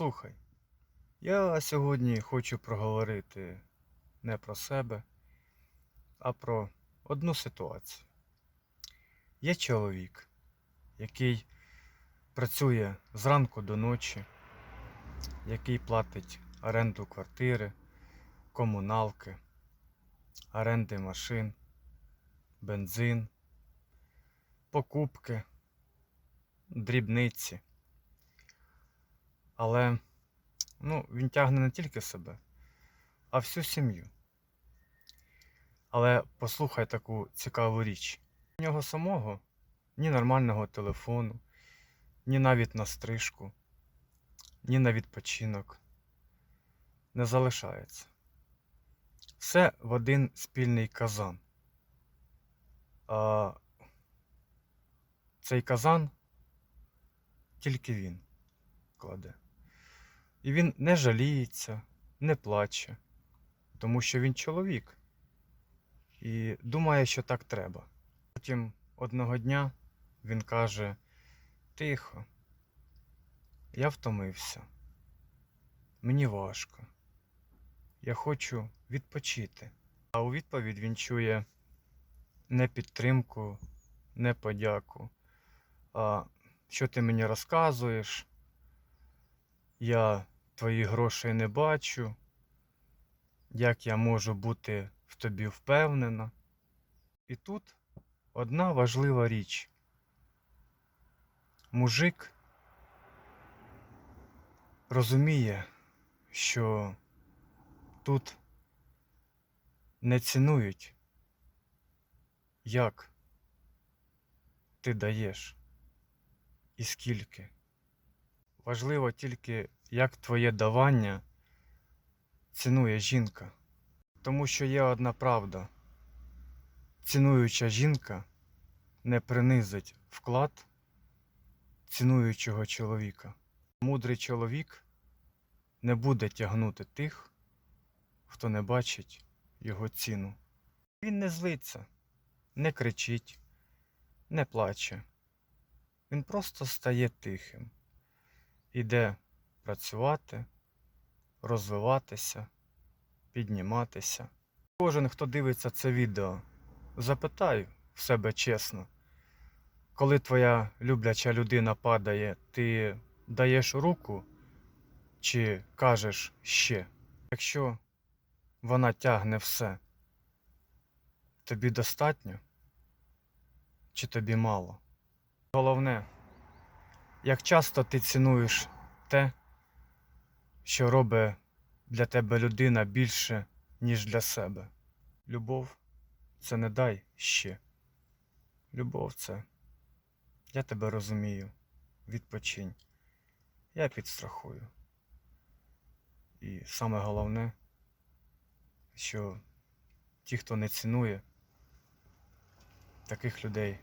Послухай, я сьогодні хочу проговорити не про себе, а про одну ситуацію. Є чоловік, який працює зранку до ночі, який платить оренду квартири, комуналки, оренди машин, бензин, покупки, дрібниці. Але ну, він тягне не тільки себе, а всю сім'ю. Але послухай таку цікаву річ. У нього самого ні нормального телефону, ні навіть на стрижку, ні на відпочинок не залишається. Все в один спільний казан. А цей казан тільки він кладе. І він не жаліється, не плаче, тому що він чоловік і думає, що так треба. Потім одного дня він каже: Тихо, я втомився, мені важко, я хочу відпочити. А у відповідь він чує не підтримку, не подяку. А що ти мені розказуєш? Я твоїх грошей не бачу. Як я можу бути в тобі впевнена? І тут одна важлива річ. Мужик розуміє, що тут не цінують, як ти даєш і скільки. Важливо тільки, як твоє давання цінує жінка. Тому що є одна правда. Цінуюча жінка не принизить вклад цінуючого чоловіка. Мудрий чоловік не буде тягнути тих, хто не бачить його ціну. Він не злиться, не кричить, не плаче. Він просто стає тихим іде працювати, розвиватися, підніматися. Кожен, хто дивиться це відео, запитай в себе чесно, коли твоя любляча людина падає, ти даєш руку чи кажеш ще? Якщо вона тягне все, тобі достатньо чи тобі мало? Головне, як часто ти цінуєш те, що робить для тебе людина більше, ніж для себе. Любов це не дай ще. Любов це я тебе розумію. Відпочинь. Я підстрахую. І саме головне, що ті, хто не цінує, таких людей